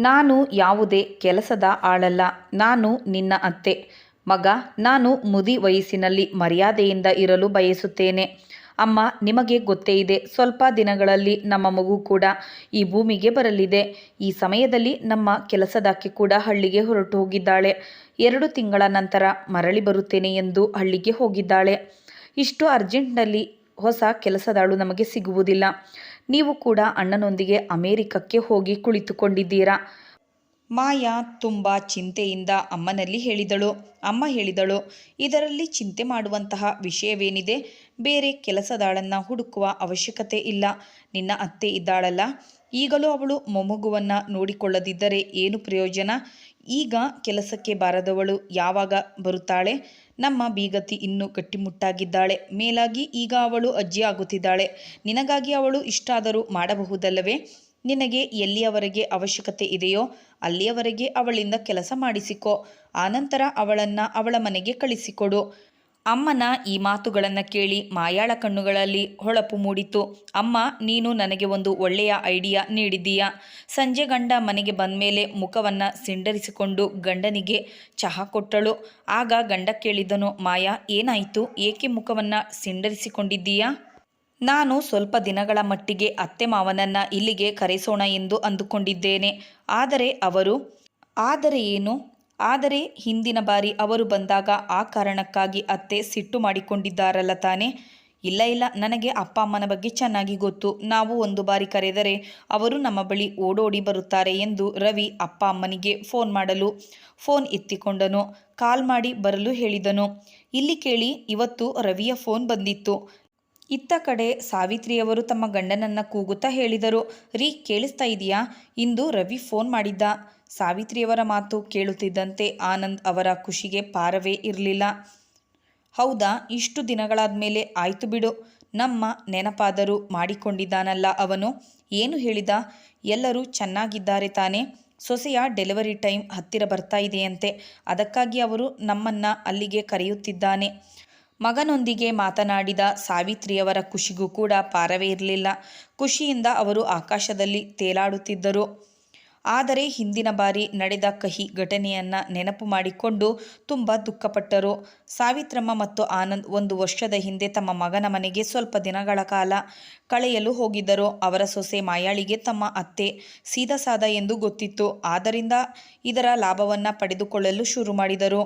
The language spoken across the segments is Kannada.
ನಾನು ಯಾವುದೇ ಕೆಲಸದ ಆಳಲ್ಲ, ನಾನು ನಿನ್ನ ಅತ್ತೆ. ಮಗ, ನಾನು ಮುದಿ ವಯಸ್ಸಿನಲ್ಲಿ ಮರ್ಯಾದೆಯಿಂದ ಇರಲು ಬಯಸುತ್ತೇನೆ. ಅಮ್ಮ, ನಿಮಗೆ ಗೊತ್ತೇ ಇದೆ, ಸ್ವಲ್ಪ ದಿನಗಳಲ್ಲಿ ನಮ್ಮ ಮಗು ಕೂಡ ಈ ಭೂಮಿಗೆ ಬರಲಿದೆ. ಈ ಸಮಯದಲ್ಲಿ ನಮ್ಮ ಕೆಲಸದಾಕಿ ಕೂಡ ಹಳ್ಳಿಗೆ ಹೊರಟು ಹೋಗಿದ್ದಾಳೆ. ಎರಡು ತಿಂಗಳ ನಂತರ ಮರಳಿ ಬರುತ್ತೇನೆ ಎಂದು ಹಳ್ಳಿಗೆ ಹೋಗಿದ್ದಾಳೆ. ಇಷ್ಟು ಅರ್ಜೆಂಟ್ನಲ್ಲಿ ಹೊಸ ಕೆಲಸದಾಳು ನಮಗೆ ಸಿಗುವುದಿಲ್ಲ. ನೀವು ಕೂಡ ಅಣ್ಣನೊಂದಿಗೆ ಅಮೇರಿಕಕ್ಕೆ ಹೋಗಿ ಕುಳಿತುಕೊಂಡಿದ್ದೀರಾ? ಮಾಯಾ ತುಂಬ ಚಿಂತೆಯಿಂದ ಅಮ್ಮನಲ್ಲಿ ಹೇಳಿದಳು. ಅಮ್ಮ ಹೇಳಿದಳು, ಇದರಲ್ಲಿ ಚಿಂತೆ ಮಾಡುವಂತಹ ವಿಷಯವೇನಿದೆ? ಬೇರೆ ಕೆಲಸದಾಳನ್ನು ಹುಡುಕುವ ಅವಶ್ಯಕತೆ ಇಲ್ಲ. ನಿನ್ನ ಅತ್ತೆ ಇದ್ದಾಳಲ್ಲ. ಈಗಲೂ ಅವಳು ಮೊಮ್ಮಗುವನ್ನು ನೋಡಿಕೊಳ್ಳದಿದ್ದರೆ ಏನು ಪ್ರಯೋಜನ? ಈಗ ಕೆಲಸಕ್ಕೆ ಬಾರದವಳು ಯಾವಾಗ ಬರುತ್ತಾಳೆ? ನಮ್ಮ ಬೀಗತಿ ಇನ್ನೂ ಗಟ್ಟಿಮುಟ್ಟಾಗಿದ್ದಾಳೆ. ಮೇಲಾಗಿ ಈಗ ಅವಳು ಅಜ್ಜಿ ಆಗುತ್ತಿದ್ದಾಳೆ ನಿನಗಾಗಿ ಅವಳು ಇಷ್ಟಾದರೂ ಮಾಡಬಹುದಲ್ಲವೇ? ನಿನಗೆ ಎಲ್ಲಿಯವರೆಗೆ ಅವಶ್ಯಕತೆ ಇದೆಯೋ ಅಲ್ಲಿಯವರೆಗೆ ಅವಳಿಂದ ಕೆಲಸ ಮಾಡಿಸಿಕೊ. ಆನಂತರ ಅವಳನ್ನು ಅವಳ ಮನೆಗೆ ಕಳಿಸಿಕೊಡು. ಅಮ್ಮನ ಈ ಮಾತುಗಳನ್ನು ಕೇಳಿ ಮಾಯಾಳ ಕಣ್ಣುಗಳಲ್ಲಿ ಹೊಳಪು ಮೂಡಿತು. ಅಮ್ಮ, ನೀನು ನನಗೆ ಒಂದು ಒಳ್ಳೆಯ ಐಡಿಯಾ ನೀಡಿದ್ದೀಯಾ? ಸಂಜೆ ಗಂಡ ಮನೆಗೆ ಬಂದಮೇಲೆ ಮುಖವನ್ನು ಸಿಂಡರಿಸಿಕೊಂಡು ಗಂಡನಿಗೆ ಚಹಾ ಕೊಟ್ಟಳು. ಆಗ ಗಂಡ ಕೇಳಿದನು, ಮಾಯಾ, ಏನಾಯಿತು? ಏಕೆ ಮುಖವನ್ನು ಸಿಂಡರಿಸಿಕೊಂಡಿದ್ದೀಯಾ? ನಾನು ಸ್ವಲ್ಪ ದಿನಗಳ ಮಟ್ಟಿಗೆ ಅತ್ತೆ ಮಾವನನ್ನು ಇಲ್ಲಿಗೆ ಕರೆಸೋಣ ಎಂದು ಅಂದುಕೊಂಡಿದ್ದೇನೆ. ಆದರೆ ಅವರು, ಆದರೆ ಏನು? ಆದರೆ ಹಿಂದಿನ ಬಾರಿ ಅವರು ಬಂದಾಗ ಆ ಕಾರಣಕ್ಕಾಗಿ ಅತ್ತೆ ಸಿಟ್ಟು ಮಾಡಿಕೊಂಡಿದ್ದಾರಲ್ಲ ತಾನೇ? ಇಲ್ಲ ಇಲ್ಲ, ನನಗೆ ಅಪ್ಪ ಅಮ್ಮನ ಬಗ್ಗೆ ಚೆನ್ನಾಗಿ ಗೊತ್ತು. ನಾವು ಒಂದು ಬಾರಿ ಕರೆದರೆ ಅವರು ನಮ್ಮ ಬಳಿ ಓಡೋಡಿ ಬರುತ್ತಾರೆ ಎಂದು ರವಿ ಅಪ್ಪ ಅಮ್ಮನಿಗೆ ಫೋನ್ ಮಾಡಲು, ಫೋನ್ ಎತ್ತಿಕೊಂಡನು. ಕಾಲ್ ಮಾಡಿ ಬರಲು ಹೇಳಿದನು. ಇಲ್ಲಿ ಕೇಳಿ, ಇವತ್ತು ರವಿಯ ಫೋನ್ ಬಂದಿತ್ತು. ಇತ್ತ ಕಡೆ ಸಾವಿತ್ರಿಯವರು ತಮ್ಮ ಗಂಡನನ್ನ ಕೂಗುತ್ತಾ ಹೇಳಿದರು. ರೀ, ಕೇಳಿಸ್ತಾ ಇದೆಯಾ? ಇಂದು ರವಿ ಫೋನ್ ಮಾಡಿದ್ದ. ಸಾವಿತ್ರಿಯವರ ಮಾತು ಕೇಳುತ್ತಿದ್ದಂತೆ ಆನಂದ್ ಅವರ ಖುಷಿಗೆ ಪಾರವೇ ಇರಲಿಲ್ಲ. ಹೌದಾ, ಇಷ್ಟು ದಿನಗಳಾದ ಮೇಲೆ ಆಯಿತು ಬಿಡು, ನಮ್ಮ ನೆನಪಾದರೂ ಮಾಡಿಕೊಂಡಿದ್ದಾನಲ್ಲ ಅವನು. ಏನು ಹೇಳಿದ? ಎಲ್ಲರೂ ಚೆನ್ನಾಗಿದ್ದಾರೆ ತಾನೇ. ಸೊಸೆಯ ಡೆಲಿವರಿ ಟೈಮ್ ಹತ್ತಿರ ಬರ್ತಾ ಇದೆಯಂತೆ. ಅದಕ್ಕಾಗಿ ಅವರು ನಮ್ಮನ್ನು ಅಲ್ಲಿಗೆ ಕರೆಯುತ್ತಿದ್ದಾನೆ. ಮಗನೊಂದಿಗೆ ಮಾತನಾಡಿದ ಸಾವಿತ್ರಿಯವರ ಖುಷಿಗೂ ಕೂಡ ಪಾರವೇ ಇರಲಿಲ್ಲ. ಖುಷಿಯಿಂದ ಅವರು ಆಕಾಶದಲ್ಲಿ ತೇಲಾಡುತ್ತಿದ್ದರು. ಆದರೆ ಹಿಂದಿನ ಬಾರಿ ನಡೆದ ಕಹಿ ಘಟನೆಯನ್ನು ನೆನಪು ಮಾಡಿಕೊಂಡು ತುಂಬ ದುಃಖಪಟ್ಟರು. ಸಾವಿತ್ರಮ್ಮ ಮತ್ತು ಆನಂದ್ ಒಂದು ವರ್ಷದ ಹಿಂದೆ ತಮ್ಮ ಮಗನ ಮನೆಗೆ ಸ್ವಲ್ಪ ದಿನಗಳ ಕಾಲ ಕಳೆಯಲು ಹೋಗಿದ್ದರು. ಅವರ ಸೊಸೆ ಮಾಯಾಳಿಗೆ ತಮ್ಮ ಅತ್ತೆ ಸೀದಸಾದ ಎಂದು ಗೊತ್ತಿತ್ತು. ಆದ್ದರಿಂದ ಇದರ ಲಾಭವನ್ನು ಪಡೆದುಕೊಳ್ಳಲು ಶುರು ಮಾಡಿದರು.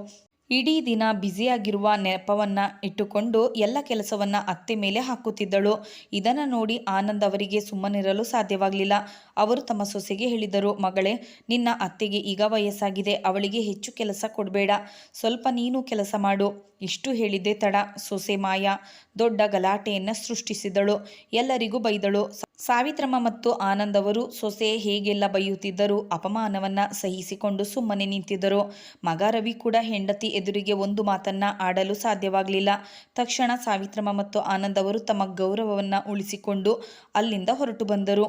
ಇಡೀ ದಿನ ಬ್ಯುಸಿಯಾಗಿರುವ ನೆಪವನ್ನು ಇಟ್ಟುಕೊಂಡು ಎಲ್ಲ ಕೆಲಸವನ್ನು ಅತ್ತೆ ಮೇಲೆ ಹಾಕುತ್ತಿದ್ದಳು. ಇದನ್ನು ನೋಡಿ ಆನಂದ್ ಅವರಿಗೆ ಸುಮ್ಮನಿರಲು ಸಾಧ್ಯವಾಗಲಿಲ್ಲ. ಅವರು ತಮ್ಮ ಸೊಸೆಗೆ ಹೇಳಿದರು, ಮಗಳೇ, ನಿನ್ನ ಅತ್ತೆಗೆ ಈಗ ವಯಸ್ಸಾಗಿದೆ. ಅವಳಿಗೆ ಹೆಚ್ಚು ಕೆಲಸ ಕೊಡಬೇಡ. ಸ್ವಲ್ಪ ನೀನು ಕೆಲಸ ಮಾಡು. ಇಷ್ಟು ಹೇಳಿದ್ದೆ ತಡ. ಸೊಸೆ ಮಾಯಾ. ದೊಡ್ಡ ಗಲಾಟೆಯನ್ನು ಸೃಷ್ಟಿಸಿದಳು. ಎಲ್ಲರಿಗೂ ಬೈದಳು. ಸಾವಿತ್ರಮ್ಮ ಮತ್ತು ಆನಂದ್ ಅವರು ಸೊಸೆ ಹೇಗೆಲ್ಲ ಬೈಯುತ್ತಿದ್ದರು ಅಪಮಾನವನ್ನು ಸಹಿಸಿಕೊಂಡು ಸುಮ್ಮನೆ ನಿಂತಿದ್ದರು. ಮಗ ರವಿ ಕೂಡ ಹೆಂಡತಿ ಎದುರಿಗೆ ಒಂದು ಮಾತನ್ನ ಆಡಲು ಸಾಧ್ಯವಾಗಲಿಲ್ಲ. ತಕ್ಷಣ ಸಾವಿತ್ರಮ್ಮ ಮತ್ತು ಆನಂದ್ ಅವರು ತಮ್ಮ ಗೌರವವನ್ನು ಉಳಿಸಿಕೊಂಡು ಅಲ್ಲಿಂದ ಹೊರಟು ಬಂದರು.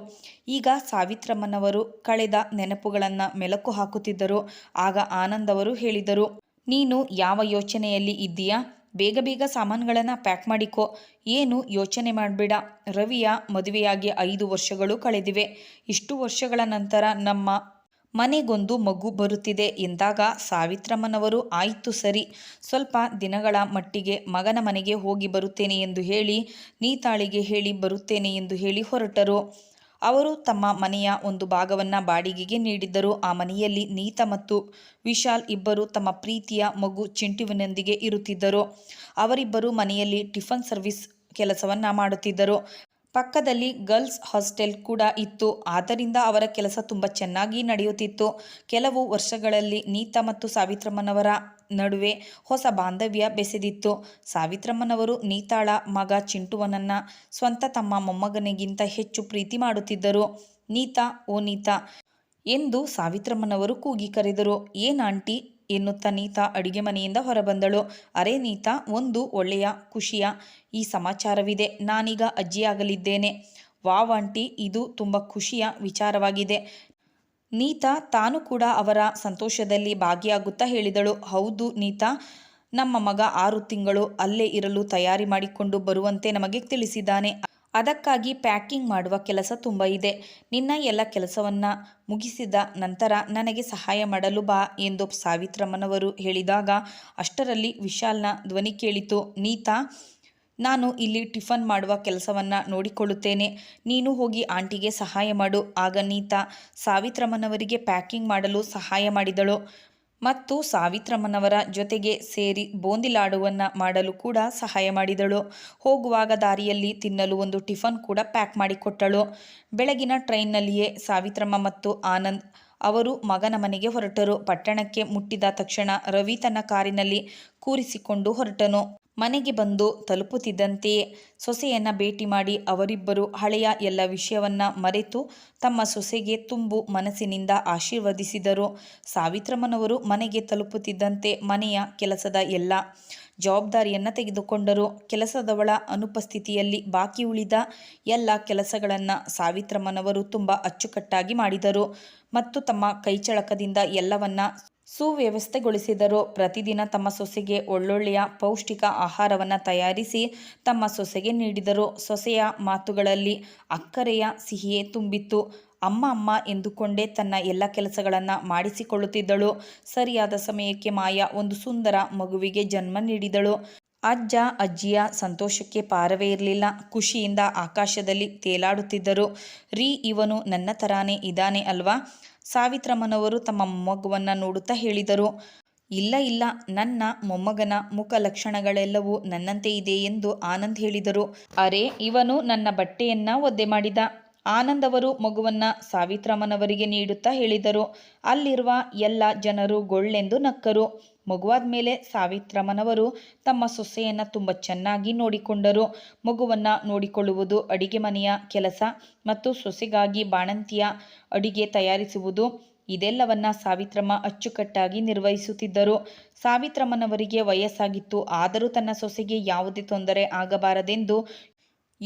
ಈಗ ಸಾವಿತ್ರಮ್ಮನವರು ಕಳೆದ ನೆನಪುಗಳನ್ನು ಮೆಲಕು ಹಾಕುತ್ತಿದ್ದರು. ಆಗ ಆನಂದ್ ಅವರು ಹೇಳಿದರು, ನೀನು ಯಾವ ಯೋಚನೆಯಲ್ಲಿ ಇದ್ದೀಯಾ? ಬೇಗ ಬೇಗ ಸಾಮಾನುಗಳನ್ನು ಪ್ಯಾಕ್ ಮಾಡಿಕೊ. ಏನು ಯೋಚನೆ ಮಾಡಬೇಡ. ರವಿಯ ಮದುವೆಯಾಗಿ ಐದು ವರ್ಷಗಳು ಕಳೆದಿವೆ. ಇಷ್ಟು ವರ್ಷಗಳ ನಂತರ ನಮ್ಮ ಮನೆಗೊಂದು ಮಗು ಬರುತ್ತಿದೆ ಎಂದಾಗ ಸಾವಿತ್ರಮ್ಮನವರು, ಆಯಿತು ಸರಿ. ಸ್ವಲ್ಪ ದಿನಗಳ ಮಟ್ಟಿಗೆ ಮಗನ ಮನೆಗೆ ಹೋಗಿ ಬರುತ್ತೇನೆ ಎಂದು ಹೇಳಿ, ನೀತಾಳಿಗೆ ಹೇಳಿ ಬರುತ್ತೇನೆ ಎಂದು ಹೇಳಿ ಹೊರಟರು. ಅವರು ತಮ್ಮ ಮನೆಯ ಒಂದು ಭಾಗವನ್ನು ಬಾಡಿಗೆಗೆ ನೀಡಿದ್ದರು. ಆ ಮನೆಯಲ್ಲಿ ನೀತ ಮತ್ತು ವಿಶಾಲ್ ಇಬ್ಬರು ತಮ್ಮ ಪ್ರೀತಿಯ ಮಗು ಚಿಂಟುವಿನೊಂದಿಗೆ ಇರುತ್ತಿದ್ದರು. ಅವರಿಬ್ಬರು ಮನೆಯಲ್ಲಿ ಟಿಫನ್ ಸರ್ವಿಸ್ ಕೆಲಸವನ್ನು ಮಾಡುತ್ತಿದ್ದರು. ಪಕ್ಕದಲ್ಲಿ ಗರ್ಲ್ಸ್ ಹಾಸ್ಟೆಲ್ ಕೂಡ ಇತ್ತು. ಆದ್ದರಿಂದ ಅವರ ಕೆಲಸ ತುಂಬ ಚೆನ್ನಾಗಿ ನಡೆಯುತ್ತಿತ್ತು. ಕೆಲವು ವರ್ಷಗಳಲ್ಲಿ ನೀತಾ ಮತ್ತು ಸಾವಿತ್ರಮ್ಮನವರ ನಡುವೆ ಹೊಸ ಬಾಂಧವ್ಯ ಬೆಸೆದಿತ್ತು. ಸಾವಿತ್ರಮ್ಮನವರು ನೀತಾಳ ಮಗ ಚಿಂಟುವನನ್ನ ಸ್ವಂತ ತಮ್ಮ ಮೊಮ್ಮಗನಿಗಿಂತ ಹೆಚ್ಚು ಪ್ರೀತಿ ಮಾಡುತ್ತಿದ್ದರು. ನೀತಾ, ಓ ನೀತಾ, ಎಂದು ಸಾವಿತ್ರಮ್ಮನವರು ಕೂಗಿ ಕರೆದರು. ಏನ್ ಆಂಟಿ ಎನ್ನುತ್ತಾ ನೀತಾ ಅಡಿಗೆ ಮನೆಯಿಂದ ಹೊರಬಂದಳು. ಅರೆ ನೀತಾ, ಒಂದು ಒಳ್ಳೆಯ, ಖುಷಿಯ ಈ ಸಮಾಚಾರವಿದೆ. ನಾನೀಗ ಅಜ್ಜಿಯಾಗಲಿದ್ದೇನೆ. ವಾವ್ ಆಂಟಿ ಇದು ತುಂಬ ಖುಷಿಯ ವಿಚಾರವಾಗಿದೆ. ನೀತಾ ತಾನು ಕೂಡ ಅವರ ಸಂತೋಷದಲ್ಲಿ ಭಾಗಿಯಾಗುತ್ತಾ ಹೇಳಿದಳು. ಹೌದು ನೀತಾ, ನಮ್ಮ ಮಗ ಆರು ತಿಂಗಳು ಅಲ್ಲೇ ಇರಲು ತಯಾರಿ ಮಾಡಿಕೊಂಡು ಬರುವಂತೆ ನಮಗೆ ತಿಳಿಸಿದ್ದಾನೆ. ಅದಕ್ಕಾಗಿ ಪ್ಯಾಕಿಂಗ್ ಮಾಡುವ ಕೆಲಸ ತುಂಬ ಇದೆ. ನಿನ್ನ ಎಲ್ಲ ಕೆಲಸವನ್ನು ಮುಗಿಸಿದ ನಂತರ ನನಗೆ ಸಹಾಯ ಮಾಡಲು ಬಾ ಎಂದು ಸಾವಿತ್ರಮ್ಮನವರು ಹೇಳಿದಾಗ ಅಷ್ಟರಲ್ಲಿ ವಿಶಾಲ್ನ ಧ್ವನಿ ಕೇಳಿತು. ನೀತಾ, ನಾನು ಇಲ್ಲಿ ಟಿಫನ್ ಮಾಡುವ ಕೆಲಸವನ್ನು ನೋಡಿಕೊಳ್ಳುತ್ತೇನೆ. ನೀನು ಹೋಗಿ ಆಂಟಿಗೆ ಸಹಾಯ ಮಾಡು. ಆಗ ನೀತಾ ಸಾವಿತ್ರಮ್ಮನವರಿಗೆ ಪ್ಯಾಕಿಂಗ್ ಮಾಡಲು ಸಹಾಯ ಮಾಡಿದಳು. ಮತ್ತು ಸಾವಿತ್ರಮ್ಮನವರ ಜೊತೆಗೆ ಸೇರಿ ಬೋಂದಿಲಾಡುವನ್ನು ಮಾಡಲು ಕೂಡ ಸಹಾಯ ಮಾಡಿದಳು. ಹೋಗುವಾಗ ದಾರಿಯಲ್ಲಿ ತಿನ್ನಲು ಒಂದು ಟಿಫನ್ ಕೂಡ ಪ್ಯಾಕ್ ಮಾಡಿಕೊಟ್ಟಳು. ಬೆಳಗಿನ ಟ್ರೈನ್ನಲ್ಲಿಯೇ ಸಾವಿತ್ರಮ್ಮ ಮತ್ತು ಆನಂದ್ ಅವರು ಮಗನ ಮನೆಗೆ ಹೊರಟರು. ಪಟ್ಟಣಕ್ಕೆ ಮುಟ್ಟಿದ ತಕ್ಷಣ ರವಿ ತನ್ನ ಕಾರಿನಲ್ಲಿ ಕೂರಿಸಿಕೊಂಡು ಹೊರಟನು. ಮನೆಗೆ ಬಂದು ತಲುಪುತ್ತಿದ್ದಂತೆಯೇ ಸೊಸೆಯನ್ನು ಭೇಟಿ ಮಾಡಿ ಅವರಿಬ್ಬರು ಹಳೆಯ ಎಲ್ಲ ವಿಷಯವನ್ನ ಮರೆತು ತಮ್ಮ ಸೊಸೆಗೆ ತುಂಬು ಮನಸ್ಸಿನಿಂದ ಆಶೀರ್ವದಿಸಿದರು. ಸಾವಿತ್ರಮ್ಮನವರು ಮನೆಗೆ ತಲುಪುತ್ತಿದ್ದಂತೆ ಮನೆಯ ಕೆಲಸದ ಎಲ್ಲ ಜವಾಬ್ದಾರಿಯನ್ನು ತೆಗೆದುಕೊಂಡರು. ಕೆಲಸದವಳ ಅನುಪಸ್ಥಿತಿಯಲ್ಲಿ ಬಾಕಿ ಉಳಿದ ಎಲ್ಲ ಕೆಲಸಗಳನ್ನು ಸಾವಿತ್ರಮ್ಮನವರು ತುಂಬ ಅಚ್ಚುಕಟ್ಟಾಗಿ ಮಾಡಿದರು ಮತ್ತು ತಮ್ಮ ಕೈಚಳಕದಿಂದ ಎಲ್ಲವನ್ನ ಸುವ್ಯವಸ್ಥೆಗೊಳಿಸಿದರು. ಪ್ರತಿದಿನ ತಮ್ಮ ಸೊಸೆಗೆ ಒಳ್ಳೊಳ್ಳೆಯ ಪೌಷ್ಟಿಕ ಆಹಾರವನ್ನು ತಯಾರಿಸಿ ತಮ್ಮ ಸೊಸೆಗೆ ನೀಡಿದರು. ಸೊಸೆಯ ಮಾತುಗಳಲ್ಲಿ ಅಕ್ಕರೆಯ ಸಿಹಿಯೇ ತುಂಬಿತ್ತು. ಅಮ್ಮ ಅಮ್ಮ ಎಂದುಕೊಂಡೇ ತನ್ನ ಎಲ್ಲ ಕೆಲಸಗಳನ್ನು ಮಾಡಿಸಿಕೊಳ್ಳುತ್ತಿದ್ದಳು. ಸರಿಯಾದ ಸಮಯಕ್ಕೆ ಮಾಯಾ ಒಂದು ಸುಂದರ ಮಗುವಿಗೆ ಜನ್ಮ ನೀಡಿದಳು. ಅಜ್ಜ ಅಜ್ಜಿಯ ಸಂತೋಷಕ್ಕೆ ಪಾರವೇ ಇರಲಿಲ್ಲ. ಖುಷಿಯಿಂದ ಆಕಾಶದಲ್ಲಿ ತೇಲಾಡುತ್ತಿದ್ದರು. ರೀ, ಇವನು ನನ್ನ ತರಾನೇ ಇದ್ದಾನೆ ಅಲ್ವಾ? ಸಾವಿತ್ರಮ್ಮನವರು ತಮ್ಮ ಮೊಮ್ಮಗುವನ್ನು ನೋಡುತ್ತಾ ಹೇಳಿದರು. ಇಲ್ಲ ಇಲ್ಲ, ನನ್ನ ಮೊಮ್ಮಗನ ಮುಖ ಲಕ್ಷಣಗಳೆಲ್ಲವೂ ನನ್ನಂತೆ ಇದೆ ಎಂದು ಆನಂದ್ ಹೇಳಿದರು. ಅರೆ, ಇವನು ನನ್ನ ಬಟ್ಟೆಯನ್ನ ಒದ್ದೆ ಮಾಡಿದ. ಆನಂದ್ ಅವರು ಮಗುವನ್ನ ಸಾವಿತ್ರಮ್ಮನವರಿಗೆ ನೀಡುತ್ತಾ ಹೇಳಿದರು. ಅಲ್ಲಿರುವ ಎಲ್ಲ ಜನರು ಗೊಳ್ಳೆಂದು ನಕ್ಕರು. ಮಗುವಾದ ಮೇಲೆ ಸಾವಿತ್ರಮ್ಮನವರು ತಮ್ಮ ಸೊಸೆಯನ್ನು ತುಂಬ ಚೆನ್ನಾಗಿ ನೋಡಿಕೊಂಡರು. ಮಗುವನ್ನು ನೋಡಿಕೊಳ್ಳುವುದು ಅಡಿಗೆ ಮನೆಯ ಕೆಲಸ ಮತ್ತು ಸೊಸೆಗಾಗಿ ಬಾಣಂತಿಯ ಅಡಿಗೆ ತಯಾರಿಸುವುದು. ಇದೆಲ್ಲವನ್ನ ಸಾವಿತ್ರಮ್ಮ ಅಚ್ಚುಕಟ್ಟಾಗಿ ನಿರ್ವಹಿಸುತ್ತಿದ್ದರು. ಸಾವಿತ್ರಮ್ಮನವರಿಗೆ ವಯಸ್ಸಾಗಿತ್ತು. ಆದರೂ ತನ್ನ ಸೊಸೆಗೆ ಯಾವುದೇ ತೊಂದರೆ ಆಗಬಾರದೆಂದು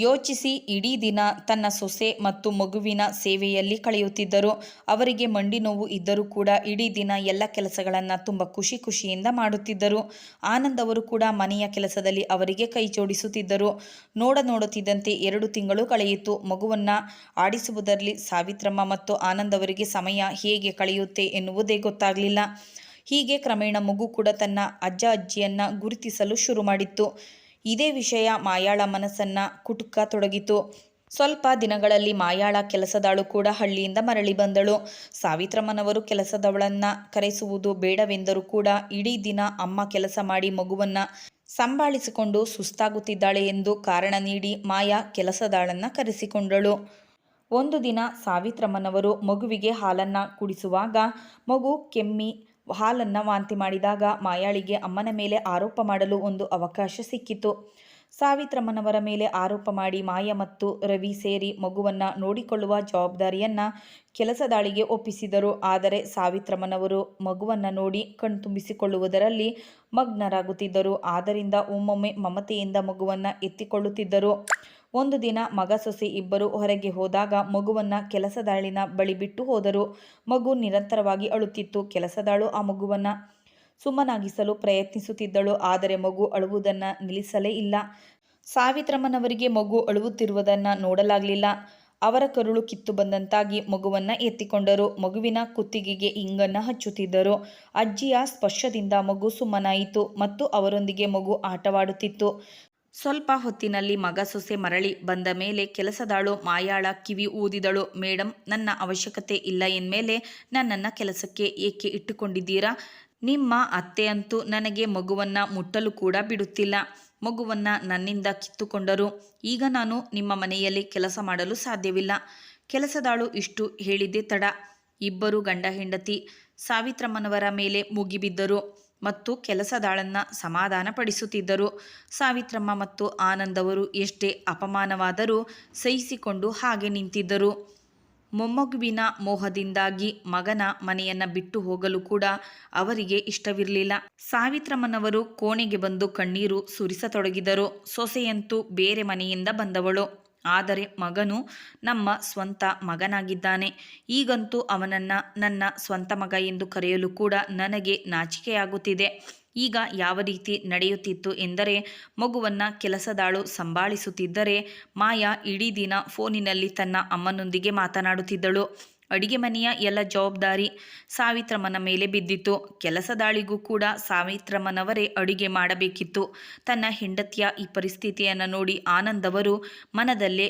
ಯೋಚಿಸಿ ಇಡೀ ದಿನ ತನ್ನ ಸೊಸೆ ಮತ್ತು ಮಗುವಿನ ಸೇವೆಯಲ್ಲಿ ಕಳೆಯುತ್ತಿದ್ದರು. ಅವರಿಗೆ ಮಂಡಿ ನೋವು ಇದ್ದರೂ ಕೂಡ ಇಡೀ ದಿನ ಎಲ್ಲ ಕೆಲಸಗಳನ್ನು ತುಂಬ ಖುಷಿ ಖುಷಿಯಿಂದ ಮಾಡುತ್ತಿದ್ದರು. ಆನಂದ್ ಅವರು ಕೂಡ ಮನೆಯ ಕೆಲಸದಲ್ಲಿ ಅವರಿಗೆ ಕೈ ಜೋಡಿಸುತ್ತಿದ್ದರು. ನೋಡ ನೋಡುತ್ತಿದ್ದಂತೆ ಎರಡು ತಿಂಗಳು ಕಳೆಯಿತು. ಮಗುವನ್ನು ಆಡಿಸುವುದರಲ್ಲಿ ಸಾವಿತ್ರಮ್ಮ ಮತ್ತು ಆನಂದ್ ಅವರಿಗೆ ಸಮಯ ಹೇಗೆ ಕಳೆಯುತ್ತೆ ಎನ್ನುವುದೇ ಗೊತ್ತಾಗಲಿಲ್ಲ. ಹೀಗೆ ಕ್ರಮೇಣ ಮಗು ಕೂಡ ತನ್ನ ಅಜ್ಜ ಅಜ್ಜಿಯನ್ನು ಗುರುತಿಸಲು ಶುರು ಮಾಡಿತ್ತು. ಇದೇ ವಿಷಯ ಮಾಯಾಳ ಮನಸ್ಸನ್ನ ಕುಟುಕತೊಡಗಿತು ಸ್ವಲ್ಪ ದಿನಗಳಲ್ಲಿ ಮಾಯಾಳ ಕೆಲಸದಾಳು ಕೂಡ ಹಳ್ಳಿಯಿಂದ ಮರಳಿ ಬಂದಳು. ಸಾವಿತ್ರಮ್ಮನವರು ಕೆಲಸದವಳನ್ನ ಕರೆಸುವುದು ಬೇಡವೆಂದರೂ ಕೂಡ ಇಡೀ ದಿನ ಅಮ್ಮ ಕೆಲಸ ಮಾಡಿ ಮಗುವನ್ನ ಸಂಭಾಳಿಸಿಕೊಂಡು ಸುಸ್ತಾಗುತ್ತಿದ್ದಾಳೆ ಎಂದು ಕಾರಣ ನೀಡಿ ಮಾಯಾ ಕೆಲಸದಾಳನ್ನ ಕರೆಸಿಕೊಂಡಳು. ಒಂದು ದಿನ ಸಾವಿತ್ರಮ್ಮನವರು ಮಗುವಿಗೆ ಹಾಲನ್ನು ಕುಡಿಸುವಾಗ ಮಗು ಕೆಮ್ಮಿ ಹಾಲನ್ನು ವಾಂತಿ ಮಾಡಿದಾಗ ಮಾಯಾಳಿಗೆ ಅಮ್ಮನ ಮೇಲೆ ಆರೋಪ ಮಾಡಲು ಒಂದು ಅವಕಾಶ ಸಿಕ್ಕಿತು. ಸಾವಿತ್ರಮ್ಮನವರ ಮೇಲೆ ಆರೋಪ ಮಾಡಿ ಮಾಯ ಮತ್ತು ರವಿ ಸೇರಿ ಮಗುವನ್ನು ನೋಡಿಕೊಳ್ಳುವ ಜವಾಬ್ದಾರಿಯನ್ನು ಕೆಲಸದಾಳಿಗೆ ಒಪ್ಪಿಸಿದರು. ಆದರೆ ಸಾವಿತ್ರಮ್ಮನವರು ಮಗುವನ್ನು ನೋಡಿ ಕಣ್ತುಂಬಿಸಿಕೊಳ್ಳುವುದರಲ್ಲಿ ಮಗ್ನರಾಗುತ್ತಿದ್ದರು. ಆದ್ದರಿಂದ ಒಮ್ಮೊಮ್ಮೆ ಮಮತೆಯಿಂದ ಮಗುವನ್ನು ಎತ್ತಿಕೊಳ್ಳುತ್ತಿದ್ದರು. ಒಂದು ದಿನ ಮಗ ಸೊಸೆ ಇಬ್ಬರು ಹೊರಗೆ ಹೋದಾಗ ಮಗುವನ್ನ ಕೆಲಸದಾಳಿನ ಬಳಿ ಬಿಟ್ಟು ಹೋದರು. ಮಗು ನಿರಂತರವಾಗಿ ಅಳುತ್ತಿತ್ತು. ಕೆಲಸದಾಳು ಆ ಮಗುವನ್ನ ಸುಮ್ಮನಾಗಿಸಲು ಪ್ರಯತ್ನಿಸುತ್ತಿದ್ದಳು. ಆದರೆ ಮಗು ಅಳುವುದನ್ನು ನಿಲ್ಲಿಸಲೇ ಇಲ್ಲ. ಸಾವಿತ್ರಮ್ಮನವರಿಗೆ ಮಗು ಅಳುವುತ್ತಿರುವುದನ್ನು ನೋಡಲಾಗಲಿಲ್ಲ. ಅವರ ಕರುಳು ಕಿತ್ತು ಬಂದಂತಾಗಿ ಮಗುವನ್ನ ಎತ್ತಿಕೊಂಡರು. ಮಗುವಿನ ಕುತ್ತಿಗೆಗೆ ಇಂಗನ್ನ ಹಚ್ಚುತ್ತಿದ್ದರು. ಅಜ್ಜಿಯ ಸ್ಪರ್ಶದಿಂದ ಮಗು ಸುಮ್ಮನಾಯಿತು ಮತ್ತು ಅವರೊಂದಿಗೆ ಮಗು ಆಟವಾಡುತ್ತಿತ್ತು. ಸ್ವಲ್ಪ ಹೊತ್ತಿನಲ್ಲಿ ಮಗ ಸೊಸೆ ಮರಳಿ ಬಂದ ಮೇಲೆ ಕೆಲಸದಾಳು ಮಾಯಾಳ ಕಿವಿ ಊದಿದಳು. ಮೇಡಮ್ ನನ್ನ ಅವಶ್ಯಕತೆ ಇಲ್ಲ ಎನ್ಮೇಲೆ ನನ್ನನ್ನು ಕೆಲಸಕ್ಕೆ ಏಕೆ ಇಟ್ಟುಕೊಂಡಿದ್ದೀರಾ? ನಿಮ್ಮ ಅತ್ತೆ ಅಂತೂ ನನಗೆ ಮಗುವನ್ನು ಮುಟ್ಟಲು ಕೂಡ ಬಿಡುತ್ತಿಲ್ಲ. ಮಗುವನ್ನು ನನ್ನಿಂದ ಕಿತ್ತುಕೊಂಡರು. ಈಗ ನಾನು ನಿಮ್ಮ ಮನೆಯಲ್ಲಿ ಕೆಲಸ ಮಾಡಲು ಸಾಧ್ಯವಿಲ್ಲ. ಕೆಲಸದಾಳು ಇಷ್ಟು ಹೇಳಿದ್ದೇ ತಡ. ಇಬ್ಬರು ಗಂಡ ಹೆಂಡತಿ. ಸಾವಿತ್ರಮ್ಮನವರ ಮೇಲೆ ಮುಗಿಬಿದ್ದರು. ಮತ್ತು ಕೆಲಸದಾಳನ್ನು ಸಮಾಧಾನಪಡಿಸುತ್ತಿದ್ದರು. ಸಾವಿತ್ರಮ್ಮ ಮತ್ತು ಆನಂದ್ ಅವರು ಎಷ್ಟೇ ಅಪಮಾನವಾದರೂ ಸಹಿಸಿಕೊಂಡು ಹಾಗೆ ನಿಂತಿದ್ದರು. ಮೊಮ್ಮಗುವಿನ ಮೋಹದಿಂದಾಗಿ ಮಗನ ಮನೆಯನ್ನ ಬಿಟ್ಟು ಹೋಗಲು ಕೂಡ ಅವರಿಗೆ ಇಷ್ಟವಿರಲಿಲ್ಲ. ಸಾವಿತ್ರಮ್ಮನವರು ಕೋಣೆಗೆ ಬಂದು ಕಣ್ಣೀರು ಸುರಿಸತೊಡಗಿದರು. ಸೊಸೆಯಂತೂ ಬೇರೆ ಮನೆಯಿಂದ ಬಂದವಳು. ಆದರೆ ಮಗನು ನಮ್ಮ ಸ್ವಂತ ಮಗನಾಗಿದ್ದಾನೆ. ಈಗಂತೂ ಅವನನ್ನು ನನ್ನ ಸ್ವಂತ ಮಗ ಎಂದು ಕರೆಯಲು ಕೂಡ ನನಗೆ ನಾಚಿಕೆಯಾಗುತ್ತಿದೆ. ಈಗ ಯಾವ ರೀತಿ ನಡೆಯುತ್ತಿತ್ತು ಎಂದರೆ, ಮಗುವನ್ನು ಕೆಲಸದಾಳು ಸಂಭಾಳಿಸುತ್ತಿದ್ದರೆ, ಮಾಯಾ ಇಡೀ ದಿನ ಫೋನಿನಲ್ಲಿ ತನ್ನ ಅಮ್ಮನೊಂದಿಗೆ ಮಾತನಾಡುತ್ತಿದ್ದಳು. ಅಡಿಗೆ ಮನೆಯ ಎಲ್ಲ ಜವಾಬ್ದಾರಿ ಸಾವಿತ್ರಮ್ಮನ ಮೇಲೆ ಬಿದ್ದಿತ್ತು. ಕೆಲಸದಾಳಿಗೂ ಕೂಡ ಸಾವಿತ್ರಮ್ಮನವರೇ ಅಡಿಗೆ ಮಾಡಬೇಕಿತ್ತು. ತನ್ನ ಹೆಂಡತಿಯ ಈ ಪರಿಸ್ಥಿತಿಯನ್ನು ನೋಡಿ ಆನಂದವರು ಮನದಲ್ಲೇ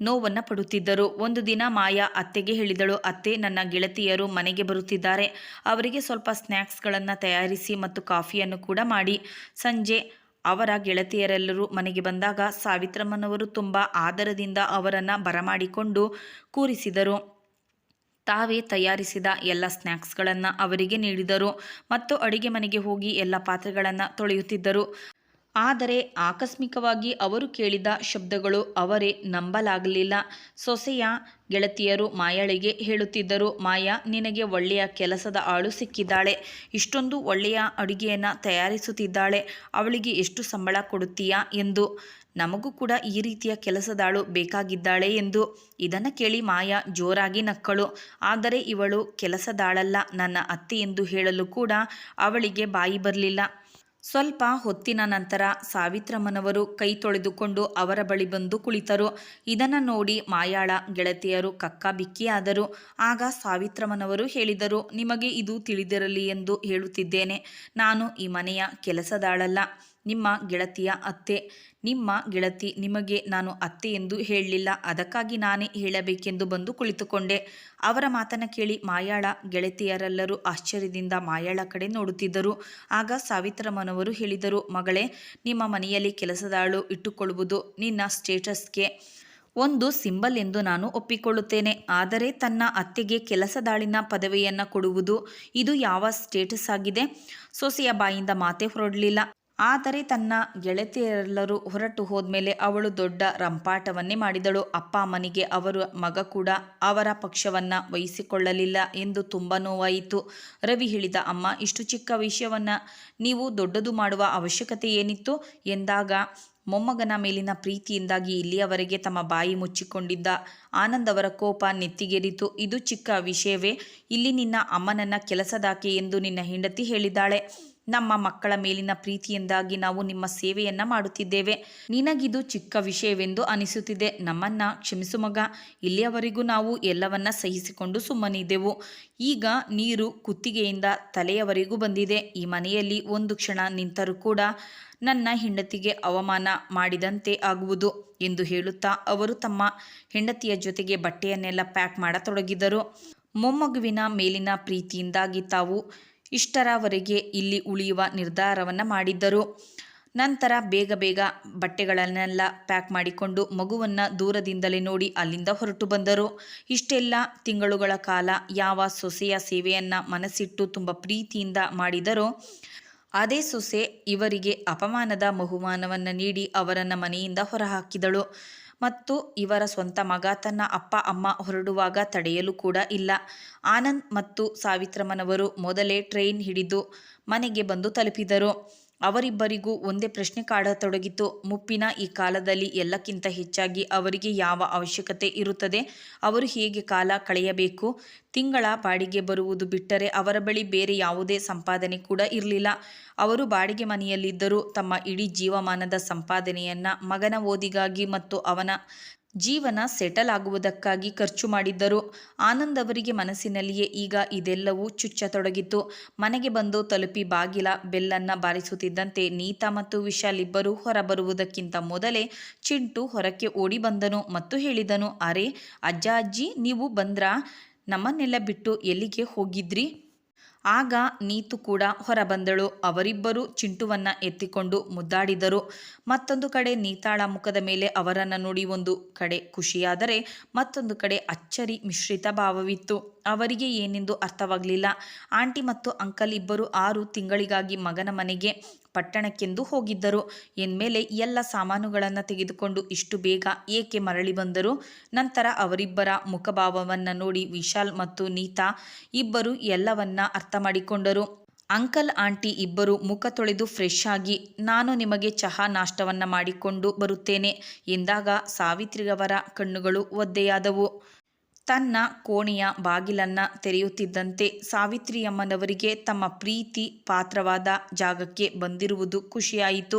ನೋವನ್ನು ಪಡುತ್ತಿದ್ದರು. ಒಂದು ದಿನ ಮಾಯಾ ಅತ್ತೆಗೆ ಹೇಳಿದಳು, ಅತ್ತೆ, ನನ್ನ ಗೆಳತಿಯರು ಮನೆಗೆ ಬರುತ್ತಿದ್ದಾರೆ. ಅವರಿಗೆ ಸ್ವಲ್ಪ ಸ್ನ್ಯಾಕ್ಸ್ಗಳನ್ನು ತಯಾರಿಸಿ ಮತ್ತು ಕಾಫಿಯನ್ನು ಕೂಡ ಮಾಡಿ. ಸಂಜೆ ಅವರ ಗೆಳತಿಯರೆಲ್ಲರೂ ಮನೆಗೆ ಬಂದಾಗ ಸಾವಿತ್ರಮ್ಮನವರು ತುಂಬ ಆದರದಿಂದ ಅವರನ್ನು ಬರಮಾಡಿಕೊಂಡು ಕೂರಿಸಿದರು. ತಾವೇ ತಯಾರಿಸಿದ ಎಲ್ಲ ಸ್ನ್ಯಾಕ್ಸ್ಗಳನ್ನು ಅವರಿಗೆ ನೀಡಿದರು ಮತ್ತು ಅಡಿಗೆ ಮನೆಗೆ ಹೋಗಿ ಎಲ್ಲ ಪಾತ್ರೆಗಳನ್ನು ತೊಳೆಯುತ್ತಿದ್ದರು. ಆದರೆ ಆಕಸ್ಮಿಕವಾಗಿ ಅವರು ಕೇಳಿದ ಶಬ್ದಗಳು ಅವರೇ ನಂಬಲಾಗಲಿಲ್ಲ. ಸೊಸೆಯ ಗೆಳತಿಯರು ಮಾಯಾಳಿಗೆ ಹೇಳುತ್ತಿದ್ದರು, ಮಾಯಾ, ನಿನಗೆ ಒಳ್ಳೆಯ ಕೆಲಸದ ಆಳು ಸಿಕ್ಕಿದ್ದಾಳೆ. ಇಷ್ಟೊಂದು ಒಳ್ಳೆಯ ಅಡುಗೆಯನ್ನು ತಯಾರಿಸುತ್ತಿದ್ದಾಳೆ. ಅವಳಿಗೆ ಎಷ್ಟು ಸಂಬಳ ಕೊಡುತ್ತೀಯಾ? ಎಂದು. ನಮಗೂ ಕೂಡ ಈ ರೀತಿಯ ಕೆಲಸದಾಳು ಬೇಕಾಗಿದ್ದಾಳೆ ಎಂದು. ಇದನ್ನು ಕೇಳಿ ಮಾಯಾ ಜೋರಾಗಿ ನಕ್ಕಳು. ಆದರೆ ಇವಳು ಕೆಲಸದಾಳಲ್ಲ. ನನ್ನ ಅತ್ತೆ ಎಂದು ಹೇಳಲು ಕೂಡ ಅವಳಿಗೆ ಬಾಯಿ ಬರಲಿಲ್ಲ. ಸ್ವಲ್ಪ ಹೊತ್ತಿನ ನಂತರ ಸಾವಿತ್ರಮ್ಮನವರು ಕೈ ತೊಳೆದುಕೊಂಡು ಅವರ ಬಳಿ ಬಂದು ಕುಳಿತರು. ಇದನ್ನು ನೋಡಿ ಮಾಯಾಳ ಗೆಳತಿಯರು ಕಕ್ಕಾಬಿಕ್ಕಿಯಾದರು. ಆಗ ಸಾವಿತ್ರಮ್ಮನವರು ಹೇಳಿದರು, ನಿಮಗೆ ಇದು ತಿಳಿದಿರಲಿ ಎಂದು ಹೇಳುತ್ತಿದ್ದೇನೆ. ನಾನು ಈ ಮನೆಯ ಕೆಲಸದಾಳಲ್ಲ. ನಿಮ್ಮ ಗೆಳತಿಯ ಅತ್ತೆ, ನಿಮ್ಮ ಗೆಳತಿ ನಿಮಗೆ ನಾನು ಅತ್ತೆ ಎಂದು ಹೇಳಲಿಲ್ಲ. ಅದಕ್ಕಾಗಿ ನಾನೇ ಹೇಳಬೇಕೆಂದು ಬಂದು ಕುಳಿತುಕೊಂಡೆ. ಅವರ ಮಾತನ್ನು ಕೇಳಿ ಮಾಯಾಳ ಗೆಳತಿಯರೆಲ್ಲರೂ ಆಶ್ಚರ್ಯದಿಂದ ಮಾಯಾಳ ಕಡೆ ನೋಡುತ್ತಿದ್ದರು. ಆಗ ಸಾವಿತ್ರಮ್ಮನವರು ಹೇಳಿದರು, ಮಗಳೇ, ನಿಮ್ಮ ಮನೆಯಲ್ಲಿ ಕೆಲಸದಾಳು ಇಟ್ಟುಕೊಳ್ಳುವುದು ನಿನ್ನ ಸ್ಟೇಟಸ್ಗೆ ಒಂದು ಸಿಂಬಲ್ ಎಂದು ನಾನು ಒಪ್ಪಿಕೊಳ್ಳುತ್ತೇನೆ. ಆದರೆ ತನ್ನ ಅತ್ತೆಗೆ ಕೆಲಸದಾಳಿನ ಪದವಿಯನ್ನು ಕೊಡುವುದು ಇದು ಯಾವ ಸ್ಟೇಟಸ್ ಆಗಿದೆ? ಸೊಸೆಯ ಬಾಯಿಂದ ಮಾತೇ ಹೊರಡಲಿಲ್ಲ. ಆದರೆ ತನ್ನ ಗೆಳತಿಯರೆಲ್ಲರೂ ಹೊರಟು ಹೋದ್ಮೇಲೆ ಅವಳು ದೊಡ್ಡ ರಂಪಾಟವನ್ನೇ ಮಾಡಿದಳು. ಅಪ್ಪ ಅಮ್ಮನಿಗೆ ಅವರ ಮಗ ಕೂಡ ಅವರ ಪಕ್ಷವನ್ನು ವಹಿಸಿಕೊಳ್ಳಲಿಲ್ಲ ಎಂದು ತುಂಬ ನೋವಾಯಿತು. ರವಿ ಹೇಳಿದ, ಅಮ್ಮ, ಇಷ್ಟು ಚಿಕ್ಕ ವಿಷಯವನ್ನು ನೀವು ದೊಡ್ಡದು ಮಾಡುವ ಅವಶ್ಯಕತೆ ಏನಿತ್ತು? ಎಂದಾಗ, ಮೊಮ್ಮಗನ ಮೇಲಿನ ಪ್ರೀತಿಯಿಂದಾಗಿ ಇಲ್ಲಿಯವರೆಗೆ ತಮ್ಮ ಬಾಯಿ ಮುಚ್ಚಿಕೊಂಡಿದ್ದ ಆನಂದ್ ಅವರ ಕೋಪ ನೆತ್ತಿಗೇರಿತು. ಇದು ಚಿಕ್ಕ ವಿಷಯವೇ. ಇಲ್ಲಿ ನಿನ್ನ ಅಮ್ಮನನ್ನ ಕೆಲಸದಾಕೆ ಎಂದು ನಿನ್ನ ಹೆಂಡತಿ ಹೇಳಿದ್ದಾಳೆ. ನಮ್ಮ ಮಕ್ಕಳ ಮೇಲಿನ ಪ್ರೀತಿಯಿಂದಾಗಿ ನಾವು ನಿಮ್ಮ ಸೇವೆಯನ್ನ ಮಾಡುತ್ತಿದ್ದೇವೆ. ನಿನಗಿದು ಚಿಕ್ಕ ವಿಷಯವೆಂದು ಅನಿಸುತ್ತಿದೆ. ನಮ್ಮನ್ನ ಕ್ಷಮಿಸು ಮಗ. ಇಲ್ಲಿಯವರೆಗೂ ನಾವು ಎಲ್ಲವನ್ನ ಸಹಿಸಿಕೊಂಡು ಸುಮ್ಮನಿದ್ದೆವು. ಈಗ ನೀರು ಕುತ್ತಿಗೆಯಿಂದ ತಲೆಯವರೆಗೂ ಬಂದಿದೆ. ಈ ಮನೆಯಲ್ಲಿ ಒಂದು ಕ್ಷಣ ನಿಂತರೂ ಕೂಡ ನನ್ನ ಹೆಂಡತಿಗೆ ಅವಮಾನ ಮಾಡಿದಂತೆ ಆಗುವುದು ಎಂದು ಹೇಳುತ್ತಾ ಅವರು ತಮ್ಮ ಹೆಂಡತಿಯ ಜೊತೆಗೆ ಬಟ್ಟೆಯನ್ನೆಲ್ಲ ಪ್ಯಾಕ್ ಮಾಡತೊಡಗಿದರು. ಮೊಮ್ಮಗುವಿನ ಮೇಲಿನ ಪ್ರೀತಿಯಿಂದಾಗಿ ತಾವು ಇಷ್ಟರವರೆಗೆ ಇಲ್ಲಿ ಉಳಿಯುವ ನಿರ್ಧಾರವನ್ನು ಮಾಡಿದ್ದರು. ನಂತರ ಬೇಗ ಬೇಗ ಬಟ್ಟೆಗಳನ್ನೆಲ್ಲ ಪ್ಯಾಕ್ ಮಾಡಿಕೊಂಡು ಮಗುವನ್ನು ದೂರದಿಂದಲೇ ನೋಡಿ ಅಲ್ಲಿಂದ ಹೊರಟು ಬಂದರು. ಇಷ್ಟೆಲ್ಲ ತಿಂಗಳುಗಳ ಕಾಲ ಯಾವ ಸೊಸೆಯ ಸೇವೆಯನ್ನು ಮನಸ್ಸಿಟ್ಟು ತುಂಬ ಪ್ರೀತಿಯಿಂದ ಮಾಡಿದರೋ, ಅದೇ ಸೊಸೆ ಇವರಿಗೆ ಅಪಮಾನದ ಬಹುಮಾನವನ್ನು ನೀಡಿ ಅವರನ್ನು ಮನೆಯಿಂದ ಹೊರಹಾಕಿದಳು. ಮತ್ತು ಇವರ ಸ್ವಂತ ಮಗ ತನ್ನ ಅಪ್ಪ, ಅಮ್ಮ ಹೊರಡುವಾಗ ತಡೆಯಲು ಕೂಡ ಇಲ್ಲ. ಆನಂದ್ ಮತ್ತು ಸಾವಿತ್ರಮ್ಮನವರು ಮೊದಲೇ ಟ್ರೈನ್ ಹಿಡಿದು ಮನೆಗೆ ಬಂದು ತಲುಪಿದರು. ಅವರಿಬ್ಬರಿಗೂ ಒಂದೇ ಪ್ರಶ್ನೆ ಕಾಡತೊಡಗಿತು ಮುಪ್ಪಿನ ಈ ಕಾಲದಲ್ಲಿ ಎಲ್ಲಕ್ಕಿಂತ ಹೆಚ್ಚಾಗಿ ಅವರಿಗೆ ಯಾವ ಅವಶ್ಯಕತೆ ಇರುತ್ತದೆ? ಅವರು ಹೇಗೆ ಕಾಲ ಕಳೆಯಬೇಕು? ತಿಂಗಳ ಬಾಡಿಗೆ ಬರುವುದು ಬಿಟ್ಟರೆ ಅವರ ಬಳಿ ಬೇರೆ ಯಾವುದೇ ಸಂಪಾದನೆ ಕೂಡ ಇರಲಿಲ್ಲ. ಅವರು ಬಾಡಿಗೆ ಮನೆಯಲ್ಲಿದ್ದರೂ ತಮ್ಮ ಇಡೀ ಜೀವಮಾನದ ಸಂಪಾದನೆಯನ್ನು ಮಗನ ಓದಿಗಾಗಿ ಮತ್ತು ಅವನ ಜೀವನ ಸೆಟಲ್ ಆಗುವುದಕ್ಕಾಗಿ ಖರ್ಚು ಮಾಡಿದ್ದರು. ಆನಂದ್ ಅವರಿಗೆ ಮನಸ್ಸಿನಲ್ಲಿಯೇ ಈಗ ಇದೆಲ್ಲವೂ ಚುಚ್ಚತೊಡಗಿತ್ತು. ಮನೆಗೆ ಬಂದು ತಲುಪಿ ಬಾಗಿಲ, ಬೆಲ್ಲನ್ನ ಬಾರಿಸುತ್ತಿದ್ದಂತೆ ನೀತಾ ಮತ್ತು ವಿಶಾಲ್ ಇಬ್ಬರು ಹೊರಬರುವುದಕ್ಕಿಂತ ಮೊದಲೇ ಚಿಂಟು ಹೊರಕ್ಕೆ ಓಡಿ ಬಂದನು ಮತ್ತು ಹೇಳಿದನು, ಅರೆ, ಅಜ್ಜ, ಅಜ್ಜಿ, ನೀವು ಬಂದ್ರಾ? ನಮ್ಮನ್ನೆಲ್ಲ ಬಿಟ್ಟು ಎಲ್ಲಿಗೆ ಹೋಗಿದ್ರಿ? ಆಗ ನೀತು ಕೂಡ ಹೊರಬಂದಳು. ಅವರಿಬ್ಬರು ಚಿಂಟುವನ್ನ ಎತ್ತಿಕೊಂಡು ಮುದ್ದಾಡಿದರು. ಮತ್ತೊಂದು ಕಡೆ ನೀತಾಳ ಮುಖದ ಮೇಲೆ ಅವರನ್ನು ನೋಡಿ ಒಂದು ಕಡೆ ಖುಷಿಯಾದರೆ ಮತ್ತೊಂದು ಕಡೆ ಅಚ್ಚರಿ ಮಿಶ್ರಿತ ಭಾವವಿತ್ತು. ಅವರಿಗೆ ಏನೆಂದು ಅರ್ಥವಾಗಲಿಲ್ಲ. ಆಂಟಿ ಮತ್ತು ಅಂಕಲ್ ಇಬ್ಬರು ಆರು ತಿಂಗಳಿಗಾಗಿ ಮಗನ ಮನೆಗೆ ಪಟ್ಟಣಕ್ಕೆಂದು ಹೋಗಿದ್ದರು. ಎಂದಮೇಲೆ ಎಲ್ಲ ಸಾಮಾನುಗಳನ್ನು ತೆಗೆದುಕೊಂಡು ಇಷ್ಟು ಬೇಗ ಏಕೆ ಮರಳಿ ಬಂದರು? ನಂತರ ಅವರಿಬ್ಬರ ಮುಖಭಾವವನ್ನು ನೋಡಿ ವಿಶಾಲ್ ಮತ್ತು ನೀತಾ ಇಬ್ಬರು ಎಲ್ಲವನ್ನ ಅರ್ಥ ಮಾಡಿಕೊಂಡರು. ಅಂಕಲ್, ಆಂಟಿ ಇಬ್ಬರು ಮುಖ ತೊಳೆದು ಫ್ರೆಶ್ ಆಗಿ, ನಾನು ನಿಮಗೆ ಚಹಾ ನಾಷ್ಟವನ್ನು ಮಾಡಿಕೊಂಡು ಬರುತ್ತೇನೆ ಎಂದಾಗ ಸಾವಿತ್ರಿಯವರ ಕಣ್ಣುಗಳು ಒದ್ದೆಯಾದವು. ತನ್ನ ಕೋಣೆಯ ಬಾಗಿಲನ್ನು ತೆರೆಯುತ್ತಿದ್ದಂತೆ ಸಾವಿತ್ರಿಯಮ್ಮನವರಿಗೆ ತಮ್ಮ ಪ್ರೀತಿ ಪಾತ್ರವಾದ ಜಾಗಕ್ಕೆ ಬಂದಿರುವುದು ಖುಷಿಯಾಯಿತು.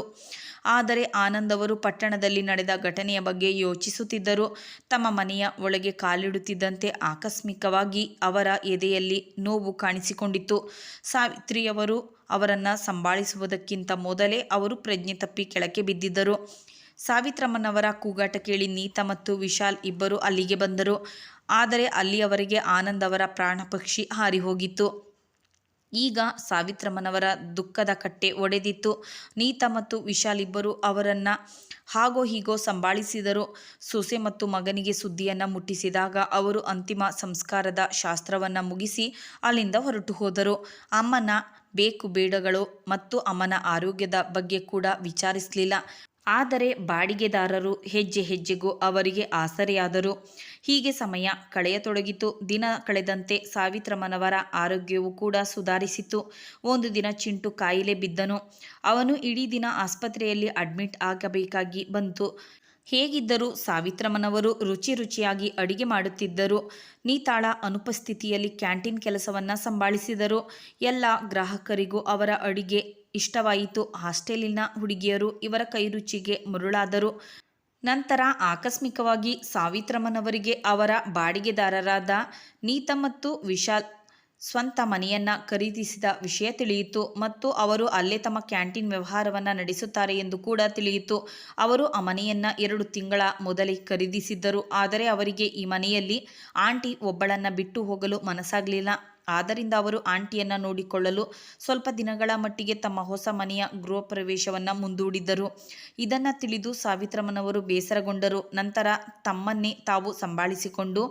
ಆದರೆ ಆನಂದ್ ಅವರು ಪಟ್ಟಣದಲ್ಲಿ ನಡೆದ ಘಟನೆಯ ಬಗ್ಗೆ ಯೋಚಿಸುತ್ತಿದ್ದರು ತಮ್ಮ ಮನೆಯ ಒಳಗೆ ಕಾಲಿಡುತ್ತಿದ್ದಂತೆ ಆಕಸ್ಮಿಕವಾಗಿ ಅವರ ಎದೆಯಲ್ಲಿ ನೋವು ಕಾಣಿಸಿಕೊಂಡಿತು ಸಾವಿತ್ರಿಯವರು ಅವರನ್ನು ಸಂಭಾಳಿಸುವುದಕ್ಕಿಂತ ಮೊದಲೇ ಅವರು ಪ್ರಜ್ಞೆ ತಪ್ಪಿ ಕೆಳಕ್ಕೆ ಬಿದ್ದಿದ್ದರು. ಸಾವಿತ್ರಮ್ಮನವರ ಕೂಗಾಟ ಕೇಳಿ ನೀತಾ ಮತ್ತು ವಿಶಾಲ್ ಇಬ್ಬರು ಅಲ್ಲಿಗೆ ಬಂದರು. ಆದರೆ ಅಲ್ಲಿಯವರೆಗೆ ಆನಂದ್ ಅವರ ಪ್ರಾಣ ಪಕ್ಷಿ ಹಾರಿ ಹೋಗಿತ್ತು ಈಗ ಸಾವಿತ್ರಮ್ಮನವರ ದುಃಖದ ಕಟ್ಟೆ ಒಡೆದಿತ್ತು. ನೀತ ಮತ್ತು ವಿಶಾಲ್ ಇಬ್ಬರು ಅವರನ್ನು ಹಾಗೋ ಹೀಗೋ ಸಂಭಾಳಿಸಿದರು. ಸೊಸೆ ಮತ್ತು ಮಗನಿಗೆ ಸುದ್ದಿಯನ್ನು ಮುಟ್ಟಿಸಿದಾಗ ಅವರು ಅಂತಿಮ ಸಂಸ್ಕಾರದ ಶಾಸ್ತ್ರವನ್ನು ಮುಗಿಸಿ ಅಲ್ಲಿಂದ ಹೊರಟು ಹೋದರು. ಅಮ್ಮನ ಬೇಕು ಬೇಡಗಳು ಮತ್ತು ಅಮ್ಮನ ಆರೋಗ್ಯದ ಬಗ್ಗೆ ಕೂಡ ವಿಚಾರಿಸಲಿಲ್ಲ. ಆದರೆ ಬಾಡಿಗೆದಾರರು ಹೆಜ್ಜೆ ಹೆಜ್ಜೆಗೂ ಅವರಿಗೆ ಆಸರೆಯಾದರು. ಹೀಗೆ ಸಮಯ ಕಳೆಯತೊಡಗಿತು. ದಿನ ಕಳೆದಂತೆ ಸಾವಿತ್ರಮ್ಮನವರ ಆರೋಗ್ಯವು ಕೂಡ ಸುಧಾರಿಸಿತು. ಒಂದು ದಿನ ಚಿಂಟು ಕಾಯಿಲೆ ಬಿದ್ದನು. ಅವನು ಇಡೀ ದಿನ ಆಸ್ಪತ್ರೆಯಲ್ಲಿ ಅಡ್ಮಿಟ್ ಆಗಬೇಕಾಗಿ ಬಂತು. ಹೇಗಿದ್ದರೂ ಸಾವಿತ್ರಮ್ಮನವರು ರುಚಿ ರುಚಿಯಾಗಿ ಅಡಿಗೆ ಮಾಡುತ್ತಿದ್ದರು. ನೀತಾಳ ಅನುಪಸ್ಥಿತಿಯಲ್ಲಿ ಕ್ಯಾಂಟೀನ್ ಕೆಲಸವನ್ನು ಸಂಭಾಳಿಸಿದರು. ಎಲ್ಲ ಗ್ರಾಹಕರಿಗೂ ಅವರ ಅಡಿಗೆ ಇಷ್ಟವಾಯಿತು. ಹಾಸ್ಟೆಲಿನ ಹುಡುಗಿಯರು ಇವರ ಕೈರುಚಿಗೆ ಮರುಳಾದರು. ನಂತರ ಆಕಸ್ಮಿಕವಾಗಿ ಸಾವಿತ್ರಮ್ಮನವರಿಗೆ ಅವರ ಬಾಡಿಗೆದಾರರಾದ ನೀತಾ ಮತ್ತು ವಿಶಾಲ್ ಸ್ವಂತ ಮನೆಯನ್ನು ಖರೀದಿಸಿದ ವಿಷಯ ತಿಳಿಯಿತು ಮತ್ತು ಅವರು ಅಲ್ಲೇ ತಮ್ಮ ಕ್ಯಾಂಟೀನ್ ವ್ಯವಹಾರವನ್ನು ನಡೆಸುತ್ತಾರೆ ಎಂದು ಕೂಡ ತಿಳಿಯಿತು. ಅವರು ಆ ಮನೆಯನ್ನು ಎರಡು ತಿಂಗಳ ಮೊದಲೇ ಖರೀದಿಸಿದ್ದರು. ಆದರೆ ಅವರಿಗೆ ಈ ಮನೆಯಲ್ಲಿ ಆಂಟಿ ಒಬ್ಬಳನ್ನು ಬಿಟ್ಟು ಹೋಗಲು ಮನಸ್ಸಾಗಲಿಲ್ಲ. ಆದ್ದರಿಂದ ಅವರು ಆಂಟಿಯನ್ನು ನೋಡಿಕೊಳ್ಳಲು ಸ್ವಲ್ಪ ದಿನಗಳ ಮಟ್ಟಿಗೆ ತಮ್ಮ ಹೊಸ ಮನೆಯ ಗೃಹ ಪ್ರವೇಶವನ್ನು ಮುಂದೂಡಿದ್ದರು ಇದನ್ನು ತಿಳಿದು ಸಾವಿತ್ರಮ್ಮನವರು ಬೇಸರಗೊಂಡರು. ನಂತರ ತಮ್ಮನ್ನೇ ತಾವು ಸಂಭಾಳಿಸಿಕೊಂಡು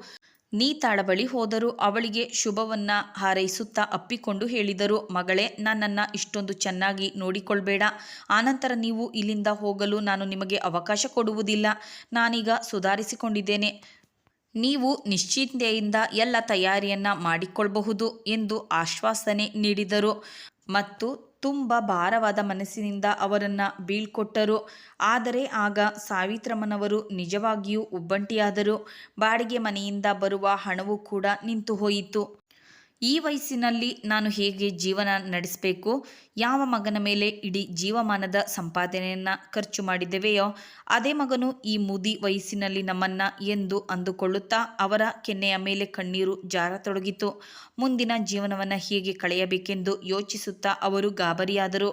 ನೀತಾಳ ಬಳಿ ಹೋದರು ಅವಳಿಗೆ ಶುಭವನ್ನ ಹಾರೈಸುತ್ತಾ ಅಪ್ಪಿಕೊಂಡು ಹೇಳಿದರು. ಮಗಳೇ, ನನ್ನನ್ನು ಇಷ್ಟೊಂದು ಚೆನ್ನಾಗಿ ನೋಡಿಕೊಳ್ಬೇಡ. ಆನಂತರ ನೀವು ಇಲ್ಲಿಂದ ಹೋಗಲು ನಾನು ನಿಮಗೆ ಅವಕಾಶ ಕೊಡುವುದಿಲ್ಲ. ನಾನೀಗ ಸುಧಾರಿಸಿಕೊಂಡಿದ್ದೇನೆ. ನೀವು ನಿಶ್ಚಿಂತೆಯಿಂದ ಎಲ್ಲ ತಯಾರಿಯನ್ನ ಮಾಡಿಕೊಳ್ಳಬಹುದು ಎಂದು ಆಶ್ವಾಸನೆ ನೀಡಿದರು. ಮತ್ತು ತುಂಬ ಭಾರವಾದ ಮನಸ್ಸಿನಿಂದ ಅವರನ್ನು ಬೀಳ್ಕೊಟ್ಟರು. ಆದರೆ ಆಗ ಸಾವಿತ್ರಮ್ಮನವರು ನಿಜವಾಗಿಯೂ ಒಬ್ಬಂಟಿಯಾದರು ಬಾಡಿಗೆ ಮನೆಯಿಂದ ಬರುವ ಹಣವು ಕೂಡ ನಿಂತು ಹೋಯಿತು ಈ ವಯಸ್ಸಿನಲ್ಲಿ ನಾನು ಹೇಗೆ ಜೀವನ ನಡೆಸಬೇಕು? ಯಾವ ಮಗನ ಮೇಲೆ ಇಡೀ ಜೀವಮಾನದ ಸಂಪಾದನೆಯನ್ನು ಖರ್ಚು ಮಾಡಿದ್ದೇವೆಯೋ, ಅದೇ ಮಗನು ಈ ಮುದಿ ವಯಸ್ಸಿನಲ್ಲಿ ನಮ್ಮನ್ನ ಎಂದು ಅಂದುಕೊಳ್ಳುತ್ತಾ ಅವರ ಕೆನ್ನೆಯ ಮೇಲೆ ಕಣ್ಣೀರು ಜಾರತೊಡಗಿತು. ಮುಂದಿನ ಜೀವನವನ್ನು ಹೇಗೆ ಕಳೆಯಬೇಕೆಂದು ಯೋಚಿಸುತ್ತಾ ಅವರು ಗಾಬರಿಯಾದರು.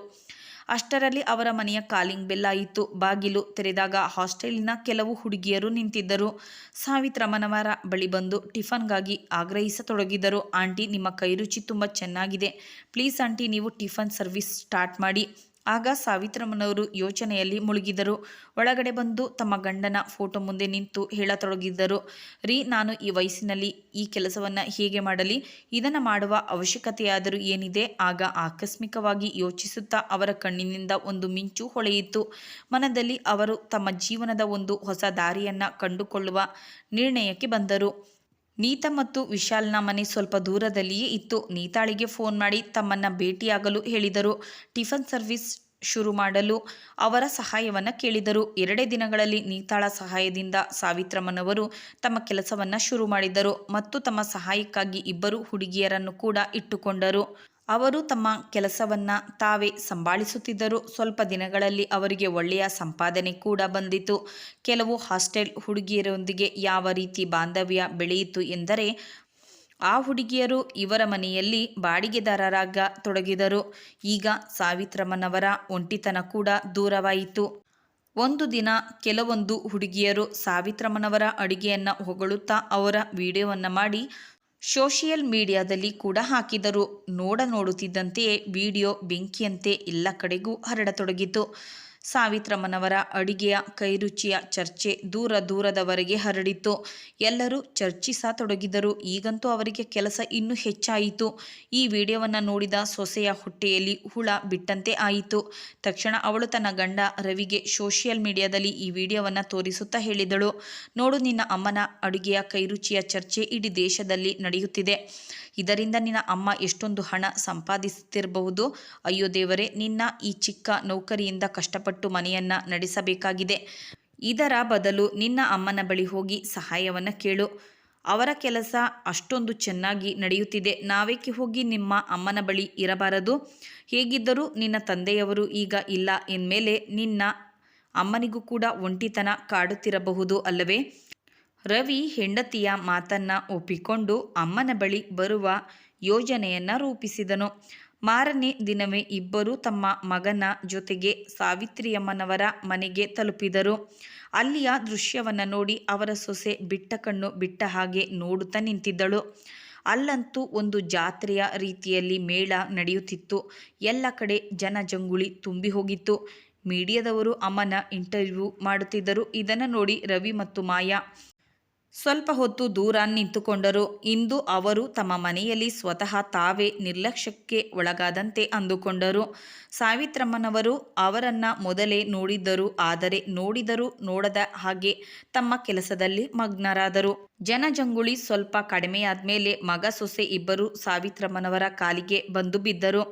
ಅಷ್ಟರಲ್ಲಿ ಅವರ ಮನೆಯ ಕಾಲಿಂಗ್ ಬೆಲ್ಲಾಯಿತು ಬಾಗಿಲು ತೆರೆದಾಗ ಹಾಸ್ಟೆಲಿನ ಕೆಲವು ಹುಡುಗಿಯರು ನಿಂತಿದ್ದರು. ಸಾವಿತ್ರಮ್ಮನವರ ಬಳಿ ಬಂದು ಟಿಫನ್ಗಾಗಿ ಆಗ್ರಹಿಸತೊಡಗಿದರು. ಆಂಟಿ, ನಿಮ್ಮ ಕೈರುಚಿ ತುಂಬ ಚೆನ್ನಾಗಿದೆ. ಪ್ಲೀಸ್ ಆಂಟಿ, ನೀವು ಟಿಫನ್ ಸರ್ವಿಸ್ ಸ್ಟಾರ್ಟ್ ಮಾಡಿ. ಆಗ ಸಾವಿತ್ರಮ್ಮನವರು ಯೋಚನೆಯಲ್ಲಿ ಮುಳುಗಿದರು. ಒಳಗಡೆ ಬಂದು ತಮ್ಮ ಗಂಡನ ಫೋಟೋ ಮುಂದೆ ನಿಂತು ಹೇಳತೊಡಗಿದ್ದರು ರೀ, ನಾನು ಈ ವಯಸ್ಸಿನಲ್ಲಿ ಈ ಕೆಲಸವನ್ನು ಹೇಗೆ ಮಾಡಲಿ? ಇದನ್ನು ಮಾಡುವ ಅವಶ್ಯಕತೆಯಾದರೂ ಏನಿದೆ? ಆಗ ಆಕಸ್ಮಿಕವಾಗಿ ಯೋಚಿಸುತ್ತಾ ಅವರ ಕಣ್ಣಿನಿಂದ ಒಂದು ಮಿಂಚು ಹೊಳೆಯಿತು. ಮನದಲ್ಲಿ ಅವರು ತಮ್ಮ ಜೀವನದ ಒಂದು ಹೊಸ ದಾರಿಯನ್ನು ಕಂಡುಕೊಳ್ಳುವ ನಿರ್ಣಯಕ್ಕೆ ಬಂದರು. ನೀತಾ ಮತ್ತು ವಿಶಾಲ್ನ ಮನೆ ಸ್ವಲ್ಪ ದೂರದಲ್ಲಿಯೇ ಇತ್ತು. ನೀತಾಳಿಗೆ ಫೋನ್ ಮಾಡಿ ತಮ್ಮನ್ನು ಭೇಟಿಯಾಗಲು ಹೇಳಿದರು. ಟಿಫನ್ ಸರ್ವಿಸ್ ಶುರು ಮಾಡಲು ಅವರ ಸಹಾಯವನ್ನು ಕೇಳಿದರು. ಎರಡೇ ದಿನಗಳಲ್ಲಿ ನೀತಾಳ ಸಹಾಯದಿಂದ ಸಾವಿತ್ರಮ್ಮನವರು ತಮ್ಮ ಕೆಲಸವನ್ನು ಶುರು ಮಾಡಿದರು ಮತ್ತು ತಮ್ಮ ಸಹಾಯಕ್ಕಾಗಿ ಇಬ್ಬರು ಹುಡುಗಿಯರನ್ನು ಕೂಡ ಇಟ್ಟುಕೊಂಡರು. ಅವರು ತಮ್ಮ ಕೆಲಸವನ್ನು ತಾವೇ ಸಂಭಾಳಿಸುತ್ತಿದ್ದರು. ಸ್ವಲ್ಪ ದಿನಗಳಲ್ಲಿ ಅವರಿಗೆ ಒಳ್ಳೆಯ ಸಂಪಾದನೆ ಕೂಡ ಬಂದಿತು. ಕೆಲವು ಹಾಸ್ಟೆಲ್ ಹುಡುಗಿಯರೊಂದಿಗೆ ಯಾವ ರೀತಿ ಬಾಂಧವ್ಯ ಬೆಳೆಯಿತು ಎಂದರೆ, ಆ ಹುಡುಗಿಯರು ಇವರ ಮನೆಯಲ್ಲಿ ಬಾಡಿಗೆದಾರರಾಗ ತೊಡಗಿದರು. ಈಗ ಸಾವಿತ್ರಮ್ಮನವರ ಒಂಟಿತನ ಕೂಡ ದೂರವಾಯಿತು. ಒಂದು ದಿನ ಕೆಲವೊಂದು ಹುಡುಗಿಯರು ಸಾವಿತ್ರಮ್ಮನವರ ಅಡುಗೆಯನ್ನು ಹೊಗಳುತ್ತಾ ಅವರ ವಿಡಿಯೋವನ್ನು ಮಾಡಿ ಸೋಷಿಯಲ್ ಮೀಡಿಯಾದಲ್ಲಿ ಕೂಡ ಹಾಕಿದರು. ನೋಡ ನೋಡುತ್ತಿದ್ದಂತೆಯೇ ವಿಡಿಯೋ ಬೆಂಕಿಯಂತೆ ಎಲ್ಲ ಕಡೆಗೂ ಹರಡತೊಡಗಿತು. ಸಾವಿತ್ರಮ್ಮನವರ ಅಡಿಗೆಯ ಕೈರುಚಿಯ ಚರ್ಚೆ ದೂರ ದೂರದವರೆಗೆ ಹರಡಿತು. ಎಲ್ಲರೂ ಚರ್ಚಿಸತೊಡಗಿದರು. ಈಗಂತೂ ಅವರಿಗೆ ಕೆಲಸ ಇನ್ನೂ ಹೆಚ್ಚಾಯಿತು. ಈ ವಿಡಿಯೋವನ್ನು ನೋಡಿದ ಸೊಸೆಯ ಹೊಟ್ಟೆಯಲ್ಲಿ ಹುಳ ಬಿಟ್ಟಂತೆ ಆಯಿತು. ತಕ್ಷಣ ಅವಳು ತನ್ನ ಗಂಡ ರವಿಗೆ ಸೋಷಿಯಲ್ ಮೀಡಿಯಾದಲ್ಲಿ ಈ ವಿಡಿಯೋವನ್ನು ತೋರಿಸುತ್ತಾ ಹೇಳಿದಳು. ನೋಡು, ನಿನ್ನ ಅಮ್ಮನ ಅಡುಗೆಯ ಕೈರುಚಿಯ ಚರ್ಚೆ ಇಡೀ ದೇಶದಲ್ಲಿ ನಡೆಯುತ್ತಿದೆ. ಇದರಿಂದ ನಿನ್ನ ಅಮ್ಮ ಎಷ್ಟೊಂದು ಹಣ ಸಂಪಾದಿಸುತ್ತಿರಬಹುದು ಅಯ್ಯೋ ದೇವರೇ, ನಿನ್ನ ಈ ಚಿಕ್ಕ ನೌಕರಿಯಿಂದ ಕಷ್ಟಪಟ್ಟು ಮನೆಯನ್ನು ನಡೆಸಬೇಕಾಗಿದೆ. ಇದರ ಬದಲು ನಿನ್ನ ಅಮ್ಮನ ಬಳಿ ಹೋಗಿ ಸಹಾಯವನ್ನು ಕೇಳು. ಅವರ ಕೆಲಸ ಅಷ್ಟೊಂದು ಚೆನ್ನಾಗಿ ನಡೆಯುತ್ತಿದೆ. ನಾವೇಕೆ ಹೋಗಿ ನಿಮ್ಮ ಅಮ್ಮನ ಬಳಿ ಇರಬಾರದು? ಹೇಗಿದ್ದರೂ ನಿನ್ನ ತಂದೆಯವರು ಈಗ ಇಲ್ಲ ಎಂದಮೇಲೆ ನಿನ್ನ ಅಮ್ಮನಿಗೂ ಕೂಡ ಒಂಟಿತನ ಕಾಡುತ್ತಿರಬಹುದು ಅಲ್ಲವೇ? ರವಿ ಹೆಂಡತಿಯ ಮಾತನ್ನ ಒಪ್ಪಿಕೊಂಡು ಅಮ್ಮನ ಬಳಿ ಬರುವ ಯೋಜನೆಯನ್ನ ರೂಪಿಸಿದನು. ಮಾರನೇ ದಿನವೇ ಇಬ್ಬರೂ ತಮ್ಮ ಮಗನ ಜೊತೆಗೆ ಸಾವಿತ್ರಿಯಮ್ಮನವರ ಮನೆಗೆ ತಲುಪಿದರು. ಅಲ್ಲಿಯ ದೃಶ್ಯವನ್ನು ನೋಡಿ ಅವರ ಸೊಸೆ ಬಿಟ್ಟ ಕಣ್ಣು ಬಿಟ್ಟ ಹಾಗೆ ನೋಡುತ್ತಾ ನಿಂತಿದ್ದಳು. ಅಲ್ಲಂತೂ ಒಂದು ಜಾತ್ರೆಯ ರೀತಿಯಲ್ಲಿ ಮೇಳ ನಡೆಯುತ್ತಿತ್ತು. ಎಲ್ಲ ಕಡೆ ಜನಜಂಗುಳಿ ತುಂಬಿ ಹೋಗಿತ್ತು. ಮೀಡಿಯಾದವರು ಅಮ್ಮನ ಇಂಟರ್ವ್ಯೂ ಮಾಡುತ್ತಿದ್ದರು. ಇದನ್ನು ನೋಡಿ ರವಿ ಮತ್ತು ಮಾಯಾ ಸ್ವಲ್ಪ ಹೊತ್ತು ದೂರ ನಿಂತುಕೊಂಡರು. ಇಂದು ಅವರು ತಮ್ಮ ಮನೆಯಲ್ಲಿ ಸ್ವತಃ ತಾವೇ ನಿರ್ಲಕ್ಷ್ಯಕ್ಕೆ ಒಳಗಾದಂತೆ ಅಂದುಕೊಂಡರು. ಸಾವಿತ್ರಮ್ಮನವರು ಅವರನ್ನ ಮೊದಲೇ ನೋಡಿದ್ದರು. ಆದರೆ ನೋಡಿದರೂ ನೋಡದ ಹಾಗೆ ತಮ್ಮ ಕೆಲಸದಲ್ಲಿ ಮಗ್ನರಾದರು. ಜನಜಂಗುಳಿ ಸ್ವಲ್ಪ ಕಡಿಮೆಯಾದ ಮೇಲೆ ಮಗ ಸೊಸೆ ಇಬ್ಬರು ಸಾವಿತ್ರಮ್ಮನವರ ಕಾಲಿಗೆ ಬಂದು ಬಿದ್ದರು.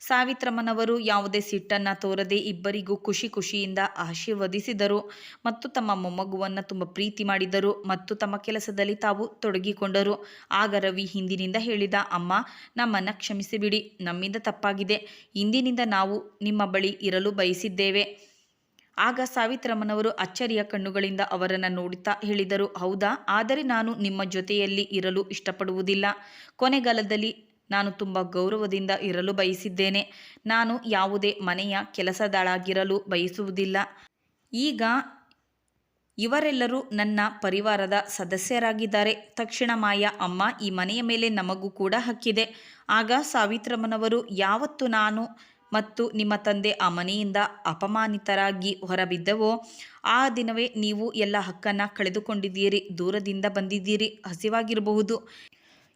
ಸಾವಿತ್ರಮ್ಮನವರು ಯಾವುದೇ ಸಿಟ್ಟನ್ನು ತೋರದೆ ಇಬ್ಬರಿಗೂ ಖುಷಿ ಖುಷಿಯಿಂದ ಆಶೀರ್ವದಿಸಿದರು ಮತ್ತು ತಮ್ಮ ಮೊಮ್ಮಗುವನ್ನು ತುಂಬ ಪ್ರೀತಿ ಮಾಡಿದರು ಮತ್ತು ತಮ್ಮ ಕೆಲಸದಲ್ಲಿ ತಾವು ತೊಡಗಿಕೊಂಡರು. ಆಗ ರವಿ ಹಿಂದಿನಿಂದ ಹೇಳಿದ, ಅಮ್ಮ, ನಮ್ಮನ್ನು ಕ್ಷಮಿಸಿಬಿಡಿ, ನಮ್ಮಿಂದ ತಪ್ಪಾಗಿದೆ. ಇಂದಿನಿಂದ ನಾವು ನಿಮ್ಮ ಬಳಿ ಇರಲು ಬಯಸಿದ್ದೇವೆ. ಆಗ ಸಾವಿತ್ರಮ್ಮನವರು ಅಚ್ಚರಿಯ ಕಣ್ಣುಗಳಿಂದ ಅವರನ್ನು ನೋಡುತ್ತಾ ಹೇಳಿದರು, ಹೌದಾ? ಆದರೆ ನಾನು ನಿಮ್ಮ ಜೊತೆಯಲ್ಲಿ ಇರಲು ಇಷ್ಟಪಡುವುದಿಲ್ಲ. ಕೊನೆಗಾಲದಲ್ಲಿ ನಾನು ತುಂಬ ಗೌರವದಿಂದ ಇರಲು ಬಯಸಿದ್ದೇನೆ. ನಾನು ಯಾವುದೇ ಮನೆಯ ಕೆಲಸದಳಾಗಿರಲು ಬಯಸುವುದಿಲ್ಲ. ಈಗ ಇವರೆಲ್ಲರೂ ನನ್ನ ಪರಿವಾರದ ಸದಸ್ಯರಾಗಿದ್ದಾರೆ. ತಕ್ಷಣ ಮಾಯ ಅಮ್ಮ ಈ ಮನೆಯ ಮೇಲೆ ನಮಗೂ ಕೂಡ ಹಕ್ಕಿದೆ. ಆಗ ಸಾವಿತ್ರಮ್ಮನವರು, ಯಾವತ್ತು ನಾನು ಮತ್ತು ನಿಮ್ಮ ತಂದೆ ಆ ಮನೆಯಿಂದ ಅಪಮಾನಿತರಾಗಿ ಹೊರಬಿದ್ದವೋ, ಆ ದಿನವೇ ನೀವು ಎಲ್ಲ ಹಕ್ಕನ್ನು ಕಳೆದುಕೊಂಡಿದ್ದೀರಿ. ದೂರದಿಂದ ಬಂದಿದ್ದೀರಿ. ಹಸಿವಾಗಿರಬಹುದು.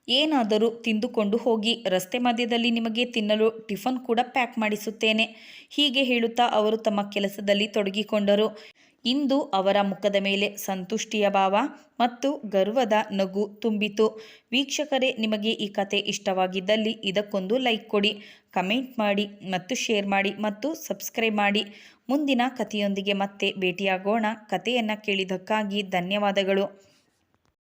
ಏನಾದರೂ ತಿಂದುಕೊಂಡು ಹೋಗಿ ರಸ್ತೆ ಮಧ್ಯದಲ್ಲಿ ನಿಮಗೆ ತಿನ್ನಲು ಟಿಫನ್ ಕೂಡ ಪ್ಯಾಕ್ ಮಾಡಿಸುತ್ತೇನೆ. ಹೀಗೆ ಹೇಳುತ್ತಾ ಅವರು ತಮ್ಮ ಕೆಲಸದಲ್ಲಿ ತೊಡಗಿಕೊಂಡರು. ಇಂದು ಅವರ ಮುಖದ ಮೇಲೆ ಸಂತುಷ್ಟಿಯ ಭಾವ ಮತ್ತು ಗರ್ವದ ನಗು ತುಂಬಿತು. ವೀಕ್ಷಕರೇ, ನಿಮಗೆ ಈ ಕತೆ ಇಷ್ಟವಾಗಿದ್ದಲ್ಲಿ ಇದಕ್ಕೊಂದು ಲೈಕ್ ಕೊಡಿ, ಕಮೆಂಟ್ ಮಾಡಿ ಮತ್ತು ಶೇರ್ ಮಾಡಿ ಮತ್ತು ಸಬ್ಸ್ಕ್ರೈಬ್ ಮಾಡಿ. ಮುಂದಿನ ಕಥೆಯೊಂದಿಗೆ ಮತ್ತೆ ಭೇಟಿಯಾಗೋಣ. ಕಥೆಯನ್ನು ಕೇಳಿದ್ದಕ್ಕಾಗಿ ಧನ್ಯವಾದಗಳು.